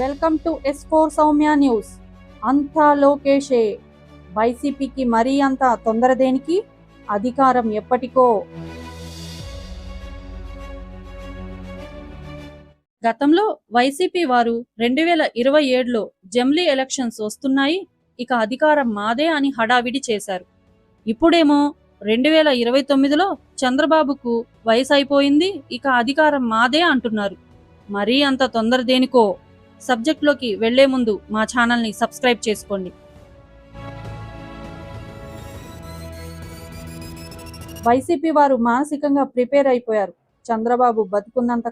Welcome to S four Soumya news అంతా లోకేషే వైసీపీకి మరీ అంత తొందర దేనికి అధికారం ఎప్పటికో గతంలో వైసీపీ వారు రెండు వేల ఇరవై ఏడులో జమ్లీ ఎలక్షన్స్ వస్తున్నాయి ఇక అధికారం మాదే అని హడావిడి చేశారు ఇప్పుడేమో రెండు వేల ఇరవై తొమ్మిదిలో చంద్రబాబుకు వయసు అయిపోయింది ఇక అధికారం మాదే అంటున్నారు మరీ అంత తొందర దేనికో లోకి వెళ్లే ముందు మా ఛానల్ని సబ్స్క్రైబ్ చేసుకోండి వైసీపీ వారు మానసికంగా ప్రిపేర్ అయిపోయారు చంద్రబాబు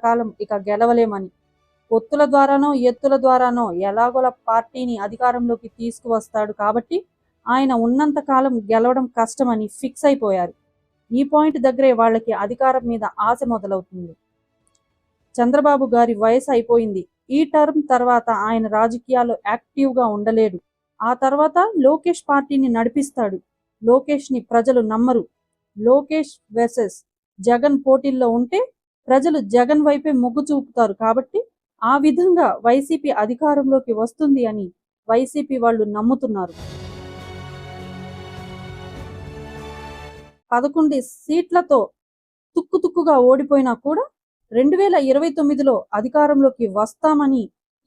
కాలం ఇక గెలవలేమని ఒత్తుల ద్వారానో ఎత్తుల ద్వారానో ఎలాగోల పార్టీని అధికారంలోకి తీసుకువస్తాడు కాబట్టి ఆయన ఉన్నంతకాలం గెలవడం కష్టమని ఫిక్స్ అయిపోయారు ఈ పాయింట్ దగ్గరే వాళ్ళకి అధికారం మీద ఆశ మొదలవుతుంది చంద్రబాబు గారి వయసు అయిపోయింది ఈ టర్మ్ తర్వాత ఆయన రాజకీయాల్లో యాక్టివ్గా ఉండలేడు ఆ తర్వాత లోకేష్ పార్టీని నడిపిస్తాడు లోకేష్ని ప్రజలు నమ్మరు లోకేష్ వెసెస్ జగన్ పోటీల్లో ఉంటే ప్రజలు జగన్ వైపే మొగ్గు చూపుతారు కాబట్టి ఆ విధంగా వైసీపీ అధికారంలోకి వస్తుంది అని వైసీపీ వాళ్ళు నమ్ముతున్నారు పదకొండు సీట్లతో తుక్కుతుక్కుగా ఓడిపోయినా కూడా రెండు వేల ఇరవై తొమ్మిదిలో అధికారంలోకి వస్తామని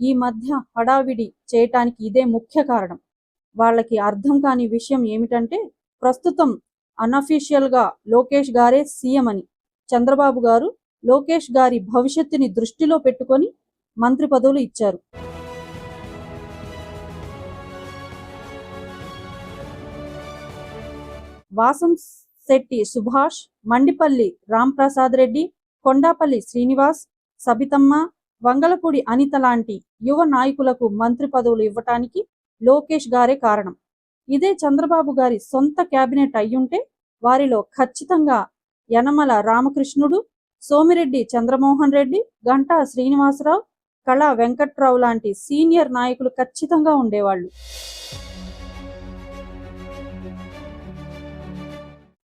ఈ మధ్య హడావిడి చేయటానికి ఇదే ముఖ్య కారణం వాళ్ళకి అర్థం కాని విషయం ఏమిటంటే ప్రస్తుతం అన్అఫీషియల్గా లోకేష్ గారే సీఎం అని చంద్రబాబు గారు లోకేష్ గారి భవిష్యత్తుని దృష్టిలో పెట్టుకొని మంత్రి పదవులు ఇచ్చారు వాసం శెట్టి సుభాష్ మండిపల్లి రాంప్రసాద్ రెడ్డి కొండాపల్లి శ్రీనివాస్ సబితమ్మ వంగలపూడి అనిత లాంటి యువ నాయకులకు మంత్రి పదవులు ఇవ్వటానికి లోకేష్ గారే కారణం ఇదే చంద్రబాబు గారి సొంత కేబినెట్ అయ్యుంటే వారిలో ఖచ్చితంగా యనమల రామకృష్ణుడు సోమిరెడ్డి చంద్రమోహన్ రెడ్డి గంటా శ్రీనివాసరావు కళా వెంకట్రావు లాంటి సీనియర్ నాయకులు ఖచ్చితంగా ఉండేవాళ్ళు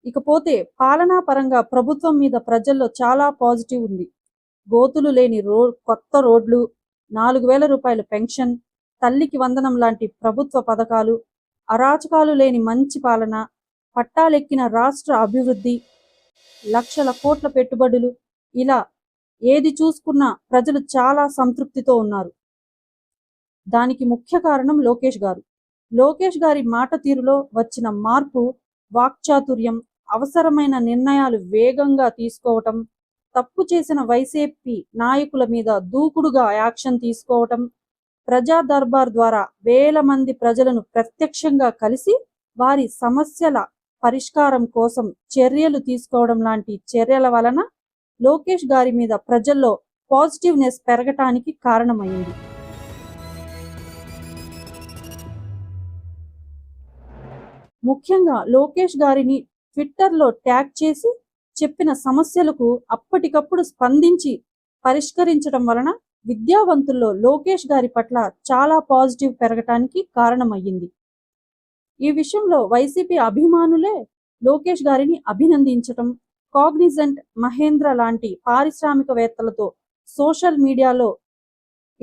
ఇకపోతే పాలనా పరంగా ప్రభుత్వం మీద ప్రజల్లో చాలా పాజిటివ్ ఉంది గోతులు లేని రో కొత్త రోడ్లు నాలుగు వేల రూపాయల పెన్షన్ తల్లికి వందనం లాంటి ప్రభుత్వ పథకాలు అరాచకాలు లేని మంచి పాలన పట్టాలెక్కిన రాష్ట్ర అభివృద్ధి లక్షల కోట్ల పెట్టుబడులు ఇలా ఏది చూసుకున్నా ప్రజలు చాలా సంతృప్తితో ఉన్నారు దానికి ముఖ్య కారణం లోకేష్ గారు లోకేష్ గారి మాట తీరులో వచ్చిన మార్పు వాక్చాతుర్యం అవసరమైన నిర్ణయాలు వేగంగా తీసుకోవటం తప్పు చేసిన వైసీపీ నాయకుల మీద దూకుడుగా యాక్షన్ తీసుకోవటం ప్రజా దర్బార్ ద్వారా వేల మంది ప్రజలను ప్రత్యక్షంగా కలిసి వారి సమస్యల పరిష్కారం కోసం చర్యలు తీసుకోవడం లాంటి చర్యల వలన లోకేష్ గారి మీద ప్రజల్లో పాజిటివ్నెస్ పెరగటానికి కారణమైంది ముఖ్యంగా లోకేష్ గారిని ట్విట్టర్లో ట్యాగ్ చేసి చెప్పిన సమస్యలకు అప్పటికప్పుడు స్పందించి పరిష్కరించడం వలన విద్యావంతుల్లో లోకేష్ గారి పట్ల చాలా పాజిటివ్ పెరగటానికి కారణమయ్యింది ఈ విషయంలో వైసీపీ అభిమానులే లోకేష్ గారిని అభినందించటం కాగ్నిజెంట్ మహేంద్ర లాంటి పారిశ్రామికవేత్తలతో సోషల్ మీడియాలో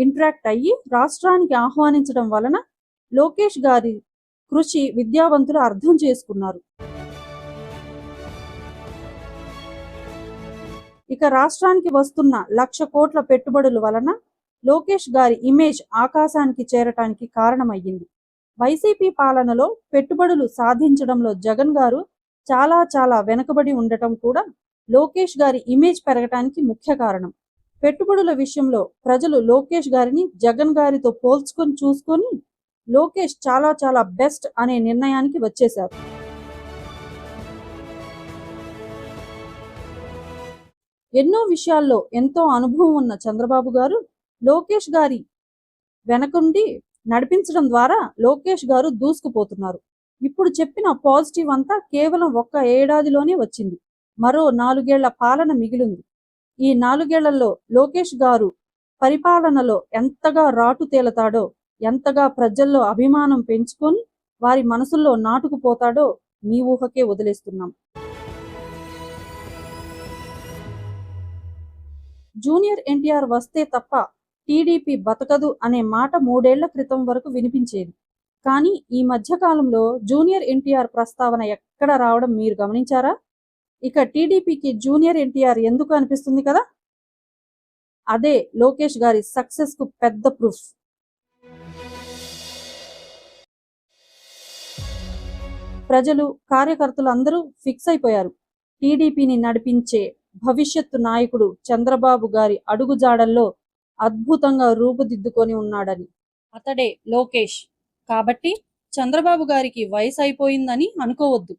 ఇంటరాక్ట్ అయ్యి రాష్ట్రానికి ఆహ్వానించడం వలన లోకేష్ గారి కృషి విద్యావంతులు అర్థం చేసుకున్నారు ఇక రాష్ట్రానికి వస్తున్న లక్ష కోట్ల పెట్టుబడుల వలన లోకేష్ గారి ఇమేజ్ ఆకాశానికి చేరటానికి కారణమయ్యింది వైసీపీ పాలనలో పెట్టుబడులు సాధించడంలో జగన్ గారు చాలా చాలా వెనుకబడి ఉండటం కూడా లోకేష్ గారి ఇమేజ్ పెరగటానికి ముఖ్య కారణం పెట్టుబడుల విషయంలో ప్రజలు లోకేష్ గారిని జగన్ గారితో పోల్చుకొని చూసుకొని లోకేష్ చాలా చాలా బెస్ట్ అనే నిర్ణయానికి వచ్చేశారు ఎన్నో విషయాల్లో ఎంతో అనుభవం ఉన్న చంద్రబాబు గారు లోకేష్ గారి వెనకుండి నడిపించడం ద్వారా లోకేష్ గారు దూసుకుపోతున్నారు ఇప్పుడు చెప్పిన పాజిటివ్ అంతా కేవలం ఒక్క ఏడాదిలోనే వచ్చింది మరో నాలుగేళ్ల పాలన మిగిలింది ఈ నాలుగేళ్లలో లోకేష్ గారు పరిపాలనలో ఎంతగా రాటు తేలతాడో ఎంతగా ప్రజల్లో అభిమానం పెంచుకొని వారి మనసుల్లో నాటుకుపోతాడో మీ ఊహకే వదిలేస్తున్నాం జూనియర్ ఎన్టీఆర్ వస్తే తప్ప టీడీపీ బతకదు అనే మాట మూడేళ్ల క్రితం వరకు వినిపించేది కానీ ఈ మధ్యకాలంలో జూనియర్ ఎన్టీఆర్ ప్రస్తావన ఎక్కడ రావడం మీరు గమనించారా ఇక టీడీపీకి జూనియర్ ఎన్టీఆర్ ఎందుకు అనిపిస్తుంది కదా అదే లోకేష్ గారి సక్సెస్కు పెద్ద ప్రూఫ్ ప్రజలు కార్యకర్తలు అందరూ ఫిక్స్ అయిపోయారు టీడీపీని నడిపించే భవిష్యత్తు నాయకుడు చంద్రబాబు గారి అడుగుజాడల్లో అద్భుతంగా రూపుదిద్దుకొని ఉన్నాడని అతడే లోకేష్ కాబట్టి చంద్రబాబు గారికి వయసు అయిపోయిందని అనుకోవద్దు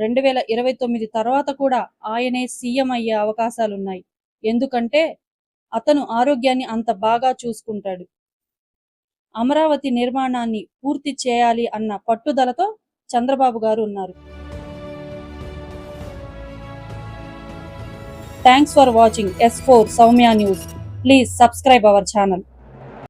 రెండు వేల ఇరవై తొమ్మిది తర్వాత కూడా ఆయనే సీఎం అయ్యే అవకాశాలున్నాయి ఎందుకంటే అతను ఆరోగ్యాన్ని అంత బాగా చూసుకుంటాడు అమరావతి నిర్మాణాన్ని పూర్తి చేయాలి అన్న పట్టుదలతో చంద్రబాబు గారు ఉన్నారు Thanks for watching S4 Soumya News. Please subscribe our channel.